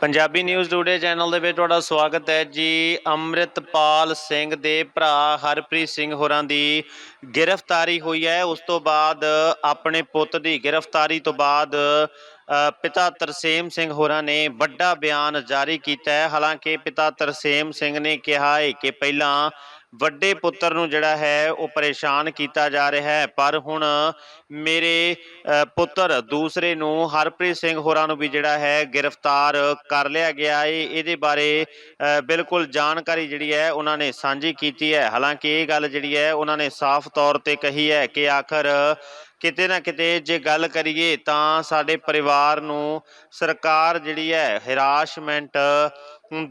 Punjabi news today channel ਦੇ ਵਿੱਚ ਤੁਹਾਡਾ ਸਵਾਗਤ ਹੈ ਜੀ। ਅੰਮ੍ਰਿਤਪਾਲ ਸਿੰਘ ਦੇ ਭਰਾ ਹਰਪ੍ਰੀਤ ਸਿੰਘ ਹੋਰਾਂ ਦੀ ਗ੍ਰਿਫਤਾਰੀ ਹੋਈ ਹੈ। ਉਸ ਤੋਂ ਬਾਅਦ ਆਪਣੇ ਪੁੱਤ ਦੀ ਗ੍ਰਿਫਤਾਰੀ ਤੋਂ ਬਾਅਦ ਪਿਤਾ ਤਰਸੇਮ ਸਿੰਘ ਹੋਰਾਂ ਨੇ ਵੱਡਾ ਬਿਆਨ ਜਾਰੀ ਕੀਤਾ ਹੈ। ਹਾਲਾਂਕਿ ਪਿਤਾ ਤਰਸੇਮ ਸਿੰਘ ਨੇ ਕਿਹਾ ਹੈ ਕਿ ਪਹਿਲਾਂ ਵੱਡੇ ਪੁੱਤਰ ਨੂੰ ਜਿਹੜਾ ਹੈ ਉਹ ਪਰੇਸ਼ਾਨ ਕੀਤਾ ਜਾ ਰਿਹਾ ਹੈ। ਪਰ ਹੁਣ ਮੇਰੇ ਪੁੱਤਰ ਦੂਸਰੇ ਨੂੰ ਹਰਪ੍ਰੀਤ ਸਿੰਘ ਹੋਰਾਂ ਨੂੰ ਵੀ ਜਿਹੜਾ ਹੈ ਗ੍ਰਿਫਤਾਰ ਕਰ ਲਿਆ ਗਿਆ ਹੈ। ਇਹਦੇ ਬਾਰੇ ਬਿਲਕੁਲ ਜਾਣਕਾਰੀ ਜਿਹੜੀ ਹੈ ਉਹਨਾਂ ਨੇ ਸਾਂਝੀ ਕੀਤੀ ਹੈ। ਹਾਲਾਂਕਿ ਇਹ ਗੱਲ ਜਿਹੜੀ ਹੈ ਉਹਨਾਂ ਨੇ ਸਾਫ਼ ਤੌਰ ਤੇ ਕਹੀ ਹੈ ਕਿ ਆਖਰ ਕਿਤੇ ਨਾ ਕਿਤੇ ਜੇ ਗੱਲ ਕਰੀਏ ਤਾਂ ਸਾਡੇ ਪਰਿਵਾਰ ਨੂੰ ਸਰਕਾਰ ਜਿਹੜੀ ਹੈ ਹਿਰਾਸ਼ਮੈਂਟ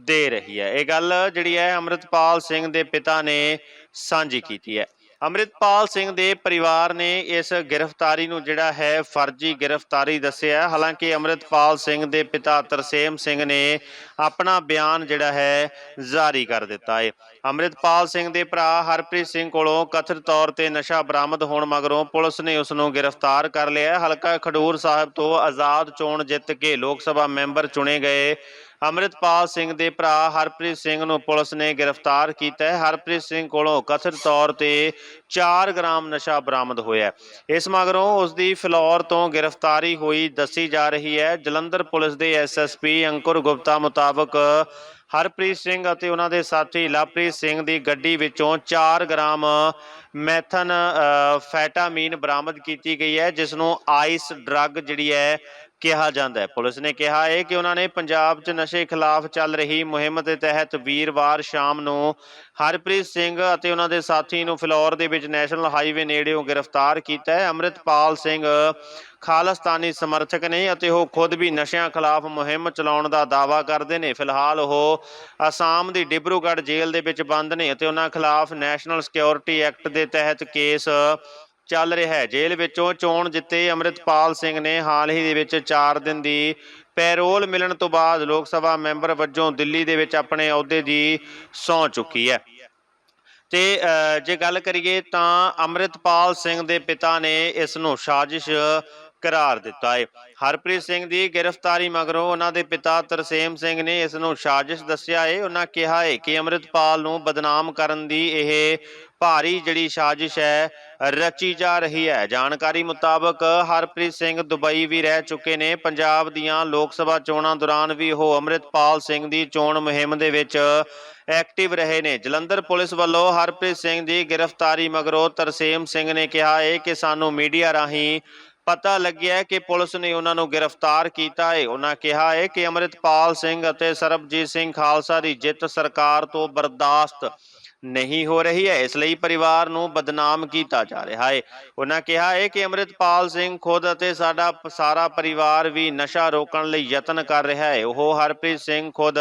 ਦੇ ਰਹੀ ਹੈ। ਇਹ ਗੱਲ ਜਿਹੜੀ ਹੈ ਅੰਮ੍ਰਿਤਪਾਲ ਸਿੰਘ ਦੇ ਪਿਤਾ ਨੇ ਸਾਂਝੀ ਕੀਤੀ ਹੈ। ਅੰਮ੍ਰਿਤਪਾਲ ਸਿੰਘ ਦੇ ਪਰਿਵਾਰ ਨੇ ਇਸ ਗ੍ਰਿਫਤਾਰੀ ਨੂੰ ਜਿਹੜਾ ਹੈ ਫਰਜ਼ੀ ਗ੍ਰਿਫਤਾਰੀ ਦੱਸਿਆ। ਹਾਲਾਂਕਿ ਅੰਮ੍ਰਿਤਪਾਲ ਸਿੰਘ ਦੇ ਪਿਤਾ ਤਰਸੇਮ ਸਿੰਘ ਨੇ ਆਪਣਾ ਬਿਆਨ ਜਿਹੜਾ ਹੈ ਜਾਰੀ ਕਰ ਦਿੱਤਾ ਹੈ। ਅੰਮ੍ਰਿਤਪਾਲ ਸਿੰਘ ਦੇ ਭਰਾ ਹਰਪ੍ਰੀਤ ਸਿੰਘ ਕੋਲੋਂ ਕਥਿਤ ਤੌਰ ਤੇ ਨਸ਼ਾ ਬਰਾਮਦ ਹੋਣ ਮਗਰੋਂ ਪੁਲਿਸ ਨੇ ਉਸ ਨੂੰ ਗ੍ਰਿਫਤਾਰ ਕਰ ਲਿਆ ਹਲਕਾ ਖਡੂਰ ਸਾਹਿਬ ਤੋਂ ਆਜ਼ਾਦ ਚੋਣ ਜਿੱਤ ਕੇ ਲੋਕ ਸਭਾ ਮੈਂਬਰ ਚੁਣੇ ਗਏ ਅੰਮ੍ਰਿਤਪਾਲ ਸਿੰਘ ਦੇ ਭਰਾ ਹਰਪ੍ਰੀਤ ਸਿੰਘ ਨੂੰ ਪੁਲਿਸ ਨੇ ਗ੍ਰਿਫਤਾਰ ਕੀਤਾ ਹੈ। ਹਰਪ੍ਰੀਤ ਸਿੰਘ ਕੋਲੋਂ ਕਥਿਤ ਤੌਰ ਤੇ 4 ਗ੍ਰਾਮ ਨਸ਼ਾ ਬਰਾਮਦ ਹੋਇਆ ਇਸ ਮਗਰੋਂ ਉਸ ਦੀ ਫਿਲੌਰ ਤੋਂ ਗ੍ਰਿਫਤਾਰੀ ਹੋਈ ਦੱਸੀ ਜਾ ਰਹੀ ਹੈ। ਜਲੰਧਰ ਪੁਲਿਸ ਦੇ ਐਸਐਸਪੀ ਅੰਕੁਰ ਗੁਪਤਾ ਮੁਤਾਬਕ ਹਰਪ੍ਰੀਤ ਸਿੰਘ ਅਤੇ ਉਹਨਾਂ ਦੇ ਸਾਥੀ ਲਵਪ੍ਰੀਤ ਸਿੰਘ ਦੀ ਗੱਡੀ ਵਿੱਚੋਂ 4 ਗ੍ਰਾਮ ਮੈਥਨ ਫੈਟਾਮੀਨ ਬਰਾਮਦ ਕੀਤੀ ਗਈ ਹੈ, ਜਿਸ ਨੂੰ ਆਈਸ ਡਰੱਗ ਜਿਹੜੀ ਹੈ ਕਿਹਾ ਜਾਂਦਾ ਹੈ। ਪੁਲਿਸ ਨੇ ਕਿਹਾ ਹੈ ਕਿ ਉਹਨਾਂ ਨੇ ਪੰਜਾਬ 'ਚ ਨਸ਼ੇ ਖਿਲਾਫ ਚੱਲ ਰਹੀ ਮੁਹਿੰਮ ਦੇ ਤਹਿਤ ਵੀਰਵਾਰ ਸ਼ਾਮ ਨੂੰ ਹਰਪ੍ਰੀਤ ਸਿੰਘ ਅਤੇ ਉਹਨਾਂ ਦੇ ਸਾਥੀ ਨੂੰ ਫਿਲੌਰ ਦੇ ਵਿੱਚ ਨੈਸ਼ਨਲ ਹਾਈਵੇ ਨੇੜਿਓਂ ਗ੍ਰਿਫਤਾਰ ਕੀਤਾ ਹੈ। ਅੰਮ੍ਰਿਤਪਾਲ ਸਿੰਘ ਖਾਲਸਤਾਨੀ ਸਮਰਥਕ ਨੇ ਅਤੇ ਉਹ ਖੁਦ ਵੀ ਨਸ਼ਿਆਂ ਖਿਲਾਫ ਮੁਹਿੰਮ ਚਲਾਉਣ ਦਾ ਦਾਅਵਾ ਕਰਦੇ ਨੇ। ਫਿਲਹਾਲ ਉਹ ਅਸਾਮ ਦੀ ਡਿਬਰੂਗੜ੍ਹ ਜੇਲ੍ਹ ਦੇ ਵਿੱਚ ਬੰਦ ਨੇ ਅਤੇ ਉਹਨਾਂ ਖਿਲਾਫ ਨੈਸ਼ਨਲ ਸਿਕਿਉਰਿਟੀ ਐਕਟ ਦੇ ਤਹਿਤ ਕੇਸ ਚੱਲ ਰਿਹਾ ਹੈ। ਜੇਲ੍ਹ ਵਿੱਚੋਂ ਚੋਣ ਜਿੱਤੇ ਅੰਮ੍ਰਿਤਪਾਲ ਸਿੰਘ ਨੇ ਹਾਲ ਹੀ ਦੇ ਵਿੱਚ 4 ਦਿਨ ਦੀ ਪੈਰੋਲ ਮਿਲਣ ਤੋਂ ਬਾਅਦ ਲੋਕ ਸਭਾ ਮੈਂਬਰ ਵਜੋਂ ਦਿੱਲੀ ਦੇ ਵਿੱਚ ਆਪਣੇ ਅਹੁਦੇ ਦੀ ਸਹੁੰ ਚੁੱਕੀ ਹੈ। ਤੇ ਅ, ਜੇ ਗੱਲ ਕਰੀਏ ਤਾਂ ਅੰਮ੍ਰਿਤਪਾਲ ਸਿੰਘ ਦੇ ਪਿਤਾ ਨੇ ਇਸ ਨੂੰ ਸਾਜ਼ਿਸ਼ ਕਰਾਰ ਦਿੱਤਾ ਹੈ ਹਰਪ੍ਰੀਤ ਸਿੰਘ ਦੀ ਗ੍ਰਿਫਤਾਰੀ ਮਗਰੋਂ ਉਹਨਾਂ ਦੇ ਪਿਤਾ ਤਰਸੇਮ ਸਿੰਘ ਨੇ ਇਸ ਨੂੰ ਸਾਜ਼ਿਸ਼ ਦੱਸਿਆ ਹੈ ਉਹਨਾਂ ਕਿਹਾ ਹੈ ਕਿ ਅੰਮ੍ਰਿਤਪਾਲ ਨੂੰ ਬਦਨਾਮ ਕਰਨ ਦੀ ਇਹ ਭਾਰੀ ਜਿਹੜੀ ਸਾਜ਼ਿਸ਼ ਹੈ, ਰਚੀ ਜਾ ਰਹੀ ਹੈ। ਜਾਣਕਾਰੀ ਮੁਤਾਬਕ ਹਰਪ੍ਰੀਤ ਸਿੰਘ ਦੁਬਈ ਵੀ ਰਹਿ ਚੁੱਕੇ ਨੇ। ਪੰਜਾਬ ਦੀਆਂ ਲੋਕ ਸਭਾ ਚੋਣਾਂ ਦੌਰਾਨ ਵੀ ਉਹ ਅੰਮ੍ਰਿਤਪਾਲ ਸਿੰਘ ਦੀ ਚੋਣ ਮੁਹਿੰਮ ਦੇ ਵਿੱਚ ਐਕਟਿਵ ਰਹੇ ਨੇ। ਜਲੰਧਰ ਪੁਲਿਸ ਵੱਲੋਂ ਹਰਪ੍ਰੀਤ ਸਿੰਘ ਦੀ ਗ੍ਰਿਫਤਾਰੀ ਮਗਰੋਂ ਤਰਸੇਮ ਸਿੰਘ ਨੇ ਕਿਹਾ ਹੈ ਕਿ ਸਾਨੂੰ ਮੀਡੀਆ ਰਾਹੀਂ ਪਤਾ ਲੱਗਿਆ ਕਿ ਪੁਲਿਸ ਨੇ ਉਹਨਾਂ ਨੂੰ ਗ੍ਰਿਫਤਾਰ ਕੀਤਾ ਹੈ। ਉਹਨਾਂ ਕਿਹਾ ਹੈ ਕਿ ਅੰਮ੍ਰਿਤਪਾਲ ਸਿੰਘ ਅਤੇ ਸਰਬਜੀਤ ਸਿੰਘ ਖਾਲਸਾ ਦੀ ਜਿੱਤ ਸਰਕਾਰ ਤੋਂ ਬਰਦਾਸ਼ਤ ਨਹੀਂ ਹੋ ਰਹੀ ਹੈ। ਇਸ ਲਈ ਪਰਿਵਾਰ ਨੂੰ ਬਦਨਾਮ ਕੀਤਾ ਜਾ ਰਿਹਾ ਹੈ। ਉਹਨਾਂ ਕਿਹਾ ਹੈ ਕਿ ਅੰਮ੍ਰਿਤਪਾਲ ਸਿੰਘ ਖੁਦ ਅਤੇ ਸਾਡਾ ਸਾਰਾ ਪਰਿਵਾਰ ਵੀ ਨਸ਼ਾ ਰੋਕਣ ਲਈ ਯਤਨ ਕਰ ਰਿਹਾ ਹੈ। ਉਹ ਹਰਪ੍ਰੀਤ ਸਿੰਘ ਖੁਦ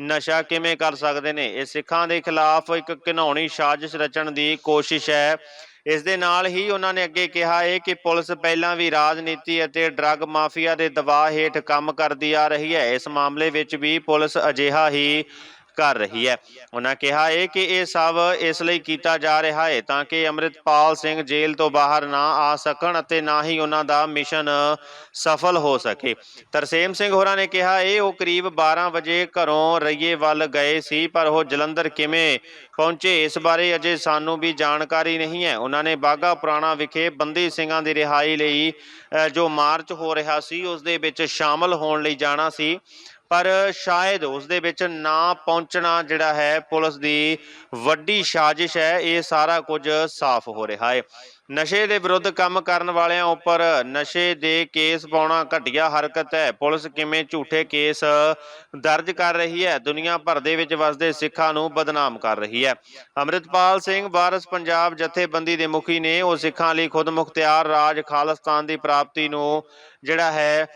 ਨਸ਼ਾ ਕਿਵੇਂ ਕਰ ਸਕਦੇ ਨੇ? ਇਹ ਸਿੱਖਾਂ ਦੇ ਖਿਲਾਫ ਇੱਕ ਘਿਨੌਣੀ ਸਾਜ਼ਿਸ਼ ਰਚਣ ਦੀ ਕੋਸ਼ਿਸ਼ ਹੈ। ਇਸ ਦੇ ਨਾਲ ਹੀ ਉਹਨਾਂ ਨੇ ਅੱਗੇ ਕਿਹਾ ਹੈ ਕਿ ਪੁਲਿਸ ਪਹਿਲਾਂ ਵੀ ਰਾਜਨੀਤੀ ਅਤੇ ਡਰੱਗ ਮਾਫੀਆ ਦੇ ਦਬਾਅ ਹੇਠ ਕੰਮ ਕਰਦੀ ਆ ਰਹੀ ਹੈ। ਇਸ ਮਾਮਲੇ ਵਿੱਚ ਵੀ ਪੁਲਿਸ ਅਜਿਹਾ ਹੀ ਕਰ ਰਹੀ ਹੈ। ਉਹਨਾਂ ਕਿਹਾ ਹੈ ਕਿ ਇਹ ਸਭ ਇਸ ਲਈ ਕੀਤਾ ਜਾ ਰਿਹਾ ਹੈ ਤਾਂ ਕਿ ਅੰਮ੍ਰਿਤਪਾਲ ਸਿੰਘ ਜੇਲ੍ਹ ਤੋਂ ਬਾਹਰ ਨਾ ਆ ਸਕਣ ਅਤੇ ਨਾ ਹੀ ਉਹਨਾਂ ਦਾ ਮਿਸ਼ਨ ਸਫਲ ਹੋ ਸਕੇ। ਤਰਸੇਮ ਸਿੰਘ ਹੋਰਾਂ ਨੇ ਕਿਹਾ, ਇਹ ਉਹ ਕਰੀਬ 12 ਵਜੇ ਘਰੋਂ ਰਈਏ ਵੱਲ ਗਏ ਸੀ, ਪਰ ਉਹ ਜਲੰਧਰ ਕਿਵੇਂ ਪਹੁੰਚੇ, ਇਸ ਬਾਰੇ ਅਜੇ ਸਾਨੂੰ ਵੀ ਜਾਣਕਾਰੀ ਨਹੀਂ ਹੈ। ਉਹਨਾਂ ਨੇ ਬਾਗਾ ਪੁਰਾਣਾ ਵਿਖੇ ਬੰਦੀ ਸਿੰਘਾਂ ਦੀ ਰਿਹਾਈ ਲਈ ਜੋ ਮਾਰਚ ਹੋ ਰਿਹਾ ਸੀ, ਉਸ ਦੇ ਵਿੱਚ ਸ਼ਾਮਲ ਹੋਣ ਲਈ ਜਾਣਾ ਸੀ। ਪਰ ਸ਼ਾਇਦ ਉਸ ਦੇ ਵਿੱਚ ਨਾ ਪਹੁੰਚਣਾ ਜਿਹੜਾ ਹੈ ਪੁਲਿਸ ਦੀ ਵੱਡੀ ਸਾਜ਼ਿਸ਼ ਹੈ, ਇਹ ਸਾਰਾ ਕੁਝ ਸਾਫ਼ ਹੋ ਰਿਹਾ ਹੈ। ਨਸ਼ੇ ਦੇ ਵਿਰੁੱਧ ਕੰਮ ਕਰਨ ਵਾਲਿਆਂ ਉੱਪਰ ਨਸ਼ੇ ਦੇ ਕੇਸ ਪਾਉਣਾ ਘਟੀਆ ਹਰਕਤ ਹੈ। ਪੁਲਿਸ ਕਿਵੇਂ ਝੂਠੇ ਕੇਸ ਦਰਜ ਕਰ ਰਹੀ ਹੈ, ਦੁਨੀਆ ਭਰ ਦੇ ਵਿੱਚ ਵਸਦੇ ਸਿੱਖਾਂ ਨੂੰ ਬਦਨਾਮ ਕਰ ਰਹੀ ਹੈ। ਅੰਮ੍ਰਿਤਪਾਲ ਸਿੰਘ ਵਾਰਸ ਪੰਜਾਬ ਜਥੇਬੰਦੀ ਦੇ ਮੁਖੀ ਨੇ ਉਹ ਸਿੱਖਾਂ ਲਈ ਖੁਦ ਮੁਖਤਿਆਰ ਰਾਜ ਖਾਲਸਤਾਨ ਦੀ ਪ੍ਰਾਪਤੀ ਨੂੰ ਜਿਹੜਾ ਹੈ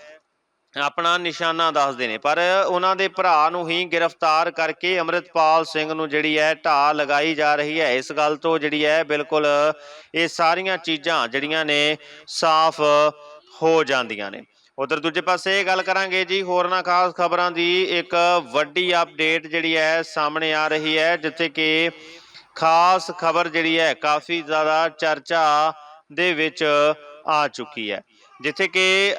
ਆਪਣਾ ਨਿਸ਼ਾਨਾ ਦੱਸਦੇ ਨੇ, ਪਰ ਉਹਨਾਂ ਦੇ ਭਰਾ ਨੂੰ ਹੀ ਗ੍ਰਿਫਤਾਰ ਕਰਕੇ ਅੰਮ੍ਰਿਤਪਾਲ ਸਿੰਘ ਨੂੰ ਜਿਹੜੀ ਹੈ ਢਾਹ ਲਗਾਈ ਜਾ ਰਹੀ ਹੈ। ਇਸ ਗੱਲ ਤੋਂ ਜਿਹੜੀ ਹੈ ਬਿਲਕੁਲ ਇਹ ਸਾਰੀਆਂ ਚੀਜ਼ਾਂ ਜਿਹੜੀਆਂ ਨੇ ਸਾਫ਼ ਹੋ ਜਾਂਦੀਆਂ ਨੇ। ਉਧਰ ਦੂਜੇ ਪਾਸੇ ਗੱਲ ਕਰਾਂਗੇ ਜੀ, ਹੋਰਨਾਂ ਖਾਸ ਖਬਰਾਂ ਦੀ ਇੱਕ ਵੱਡੀ ਅਪਡੇਟ ਜਿਹੜੀ ਹੈ ਸਾਹਮਣੇ ਆ ਰਹੀ ਹੈ, ਜਿੱਥੇ ਕਿ ਖਾਸ ਖਬਰ ਜਿਹੜੀ ਹੈ ਕਾਫੀ ਜ਼ਿਆਦਾ ਚਰਚਾ ਦੇ ਵਿੱਚ ਆ ਚੁੱਕੀ ਹੈ। ਜਿੱਥੇ ਕਿ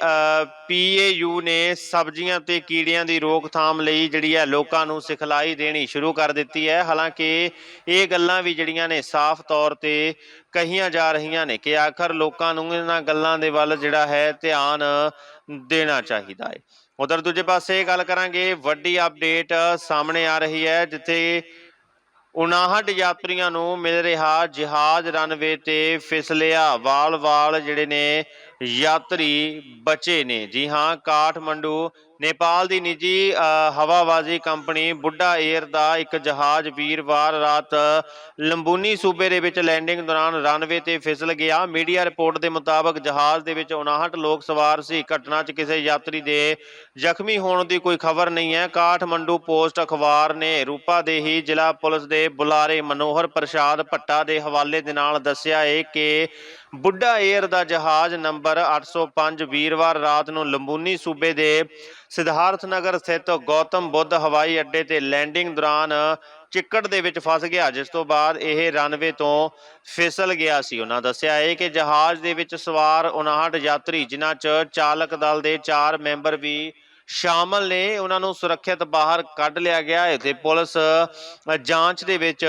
ਪੀਏਯੂ ਨੇ ਸਬਜ਼ੀਆਂ ਤੇ ਕੀੜਿਆਂ ਦੀ ਰੋਕਥਾਮ ਲਈ ਜਿਹੜੀ ਹੈ ਲੋਕਾਂ ਨੂੰ ਸਿਖਲਾਈ ਦੇਣੀ ਸ਼ੁਰੂ ਕਰ ਦਿੱਤੀ ਹੈ। ਹਾਲਾਂਕਿ ਇਹ ਗੱਲਾਂ ਵੀ ਜਿਹੜੀਆਂ ਨੇ ਸਾਫ਼ ਤੌਰ ਤੇ ਕਹੀਆਂ ਜਾ ਰਹੀਆਂ ਨੇ ਕਿ ਆਖਰ ਲੋਕਾਂ ਨੂੰ ਇਹਨਾਂ ਗੱਲਾਂ ਦੇ ਵੱਲ ਜਿਹੜਾ ਹੈ ਧਿਆਨ ਦੇਣਾ ਚਾਹੀਦਾ ਹੈ। ਉਧਰ ਦੂਜੇ ਪਾਸੇ ਗੱਲ ਕਰਾਂਗੇ, ਵੱਡੀ ਅਪਡੇਟ ਸਾਹਮਣੇ ਆ ਰਹੀ ਹੈ, ਜਿੱਥੇ 59 ਯਾਤਰੀਆਂ ਨੂੰ ਮਿਲ ਰਿਹਾ ਜਹਾਜ਼ ਰਨਵੇ ਤੇ ਫਿਸਲਿਆ ਵਾਲ-ਵਾਲ ਜਿਹੜੇ ਨੇ ਯਾਤਰੀ ਬਚੇ ਨੇ। ਜੀ ਹਾਂ ਕਾਠਮੰਡੂ ਨੇਪਾਲ ਦੀ ਨਿੱਜੀ ਹਵਾਬਾਜ਼ੀ ਕੰਪਨੀ ਬੁੱਢਾ 에ਅਰ ਦਾ ਇੱਕ ਜਹਾਜ਼ ਵੀਰਵਾਰ ਰਾਤ ਲੰਬੂਨੀ ਸੂਬੇ ਦੇ ਵਿੱਚ ਲੈਂਡਿੰਗ ਦੌਰਾਨ ਰਨਵੇ ਤੇ ਫਿਸਲ ਗਿਆ। ਮੀਡੀਆ ਰਿਪੋਰਟ ਦੇ ਮੁਤਾਬਕ ਜਹਾਜ਼ ਦੇ ਵਿੱਚ 59 ਲੋਕ ਸਵਾਰ ਸੀ। ਘਟਨਾ 'ਚ ਕਿਸੇ ਯਾਤਰੀ ਦੇ ਜ਼ਖਮੀ ਹੋਣ ਦੀ ਕੋਈ ਖਬਰ ਨਹੀਂ ਹੈ। ਕਾਠਮੰਡੂ ਪੋਸਟ ਅਖਬਾਰ ਨੇ ਰੂਪਾ ਦੇ ਹੀ ਜ਼ਿਲ੍ਹਾ ਪੁਲਿਸ ਦੇ ਬੁਲਾਰੇ ਮਨੋਹਰ ਪ੍ਰਸ਼ਾਦ ਭੱਟਾ ਦੇ ਹਵਾਲੇ ਦੇ ਨਾਲ ਦੱਸਿਆ ਹੈ ਕਿ ਬੁੱਢਾ 에ਅਰ ਦਾ ਜਹਾਜ਼ ਨੰਬਰ 805 ਵੀਰਵਾਰ ਰਾਤ ਨੂੰ ਲੰਬੂਨੀ ਸੂਬੇ ਦੇ ਸਿਧਾਰਥ ਨਗਰ ਸਥਿਤ ਗੌਤਮ ਬੁੱਧ ਹਵਾਈ ਅੱਡੇ ਤੇ ਲੈਂਡਿੰਗ ਦੌਰਾਨ ਚਿੱਕੜ ਦੇ ਵਿੱਚ ਫਸ ਗਿਆ ਜਿਸ ਤੋਂ ਬਾਅਦ ਇਹ ਰਨਵੇ ਤੋਂ ਫਿਸਲ ਗਿਆ ਸੀ। ਉਹਨਾਂ ਦੱਸਿਆ ਹੈ ਕਿ ਜਹਾਜ਼ ਦੇ ਵਿੱਚ ਸਵਾਰ 59 ਯਾਤਰੀ ਜਿਨ੍ਹਾਂ 'ਚ ਚਾਲਕ ਦਲ ਦੇ 4 ਮੈਂਬਰ ਵੀ ਸ਼ਾਮਲ ਨੇ ਉਹਨਾਂ ਨੂੰ ਸੁਰੱਖਿਅਤ ਬਾਹਰ ਕੱਢ ਲਿਆ ਗਿਆ ਹੈ ਤੇ ਪੁਲਿਸ ਜਾਂਚ ਦੇ ਵਿੱਚ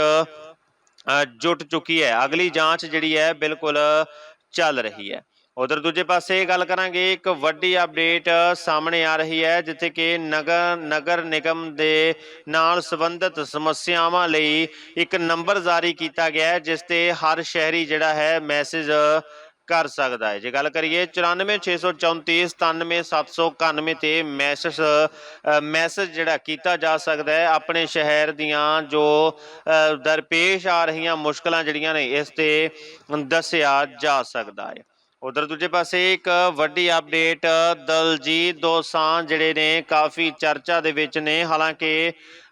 ਅ, ਜੁਟ ਚੁੱਕੀ ਹੈ। ਅਗਲੀ ਜਾਂਚ ਜਿਹੜੀ ਹੈ ਬਿਲਕੁਲ ਚੱਲ ਰਹੀ ਹੈ। ਉਧਰ ਦੂਜੇ ਪਾਸੇ ਗੱਲ ਕਰਾਂਗੇ, ਇੱਕ ਵੱਡੀ ਅਪਡੇਟ ਸਾਹਮਣੇ ਆ ਰਹੀ ਹੈ, ਜਿੱਥੇ ਕਿ ਨਗਰ ਨਗਰ ਨਿਗਮ ਦੇ ਨਾਲ ਸੰਬੰਧਿਤ ਸਮੱਸਿਆਵਾਂ ਲਈ ਇੱਕ ਨੰਬਰ ਜਾਰੀ ਕੀਤਾ ਗਿਆ ਹੈ, ਜਿਸ ਤੇ ਹਰ ਸ਼ਹਿਰੀ ਜਿਹੜਾ ਹੈ ਮੈਸੇਜ ਕਰ ਸਕਦਾ ਹੈ। ਜੇ ਗੱਲ ਕਰੀਏ 9464 97791 ਤੇ ਮੈਸੇਜ ਮੈਸੇਜ ਜਿਹੜਾ ਕੀਤਾ ਜਾ ਸਕਦਾ ਹੈ, ਆਪਣੇ ਸ਼ਹਿਰ ਦੀਆਂ ਜੋ ਦਰਪੇਸ਼ ਆ ਰਹੀਆਂ ਮੁਸ਼ਕਲਾਂ ਜਿਹੜੀਆਂ ਨੇ, ਇਸ ਤੇ ਦੱਸਿਆ ਜਾ ਸਕਦਾ ਹੈ। ਉਧਰ ਦੂਜੇ ਪਾਸੇ ਇੱਕ ਵੱਡੀ ਅਪਡੇਟ ਦਲਜੀਤ ਦੋਸਾਂਝ ਜਿਹੜੇ ਨੇ ਕਾਫੀ ਚਰਚਾ ਦੇ ਵਿੱਚ ਨੇ। ਹਾਲਾਂਕਿ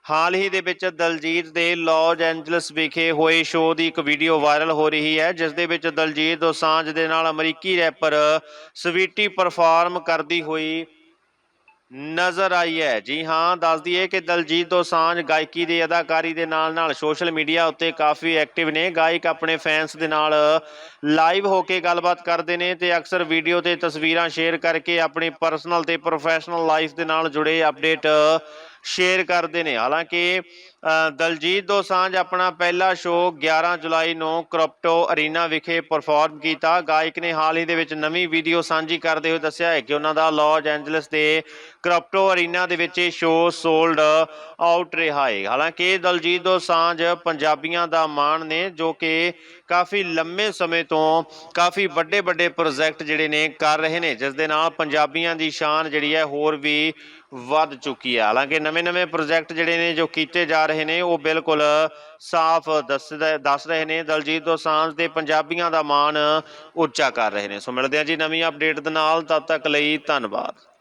ਹਾਲ ਹੀ ਦੇ ਵਿੱਚ ਦਲਜੀਤ ਦੇ ਲਾਸ ਐਂਜਲਸ ਵਿਖੇ ਹੋਏ ਸ਼ੋਅ ਦੀ ਇੱਕ ਵੀਡੀਓ ਵਾਇਰਲ ਹੋ ਰਹੀ ਹੈ, ਜਿਸ ਦੇ ਵਿੱਚ ਦਲਜੀਤ ਦੋਸਾਂਝ ਦੇ ਨਾਲ ਅਮਰੀਕੀ ਰੈਪਰ ਸਵੀਟੀ ਪਰਫਾਰਮ ਕਰਦੀ ਹੋਈ ਨਜ਼ਰ ਆਈ ਹੈ। ਜੀ ਹਾਂ, ਦੱਸ ਦਈਏ ਕਿ ਦਲਜੀਤ ਦੋਸਾਂਝ ਗਾਇਕੀ ਦੇ ਅਦਾਕਾਰੀ ਦੇ ਨਾਲ ਨਾਲ ਸੋਸ਼ਲ ਮੀਡੀਆ ਉੱਤੇ ਕਾਫੀ ਐਕਟਿਵ ਨੇ। ਗਾਇਕ ਆਪਣੇ ਫੈਨਸ ਦੇ ਨਾਲ ਲਾਈਵ ਹੋ ਕੇ ਗੱਲਬਾਤ ਕਰਦੇ ਨੇ ਤੇ ਅਕਸਰ ਵੀਡੀਓ ਤੇ ਤਸਵੀਰਾਂ ਸ਼ੇਅਰ ਕਰਕੇ ਆਪਣੀ ਪਰਸਨਲ ਤੇ ਪ੍ਰੋਫੈਸ਼ਨਲ ਲਾਈਫ ਦੇ ਨਾਲ ਜੁੜੇ ਅਪਡੇਟ ਸ਼ੇਅਰ ਕਰਦੇ ਨੇ। ਹਾਲਾਂਕਿ ਦਲਜੀਤ ਦੋਸਾਂਝ ਆਪਣਾ ਪਹਿਲਾ ਸ਼ੋਅ 11 ਜੁਲਾਈ ਨੂੰ ਕ੍ਰਿਪਟੋ ਅਰੀਨਾ ਵਿਖੇ ਪਰਫਾਰਮ ਕੀਤਾ। ਗਾਇਕ ਨੇ ਹਾਲ ਹੀ ਦੇ ਵਿੱਚ ਨਵੀਂ ਵੀਡੀਓ ਸਾਂਝੀ ਕਰਦੇ ਹੋਏ ਦੱਸਿਆ ਹੈ ਕਿ ਉਹਨਾਂ ਦਾ ਲਾਸ ਐਂਜਲਸ ਦੇ ਕ੍ਰਿਪਟੋ ਅਰੀਨਾ ਦੇ ਵਿੱਚ ਇਹ ਸ਼ੋਅ ਸੋਲਡ ਆਊਟ ਰਿਹਾ ਹੈ। ਹਾਲਾਂਕਿ ਦਲਜੀਤ ਦੋਸਾਂਝ ਪੰਜਾਬੀਆਂ ਦਾ ਮਾਣ ਨੇ, ਜੋ ਕਿ ਕਾਫੀ ਲੰਮੇ ਸਮੇਂ ਤੋਂ ਕਾਫੀ ਵੱਡੇ ਵੱਡੇ ਪ੍ਰੋਜੈਕਟ ਜਿਹੜੇ ਨੇ ਕਰ ਰਹੇ ਨੇ, ਜਿਸ ਦੇ ਨਾਲ ਪੰਜਾਬੀਆਂ ਦੀ ਸ਼ਾਨ ਜਿਹੜੀ ਹੈ ਹੋਰ ਵੀ ਵੱਧ ਚੁੱਕੀ ਹੈ। ਹਾਲਾਂਕਿ ਨਵੇਂ-ਨਵੇਂ ਪ੍ਰੋਜੈਕਟ ਜਿਹੜੇ ਨੇ ਜੋ ਕੀਤੇ ਜਾ ਰਹੇ ਨੇ, ਉਹ ਬਿਲਕੁਲ ਸਾਫ਼ ਦੱਸ ਦੱਸ ਰਹੇ ਨੇ। ਦਲਜੀਤ ਦੋਸਾਂਝ ਤੇ ਪੰਜਾਬੀਆਂ ਦਾ ਮਾਣ ਉੱਚਾ ਕਰ ਰਹੇ ਨੇ। ਸੋ ਮਿਲਦੇ ਆ ਜੀ ਨਵੀਂ ਅਪਡੇਟ ਦੇ ਨਾਲ, ਤਦ ਤੱਕ ਲਈ ਧੰਨਵਾਦ।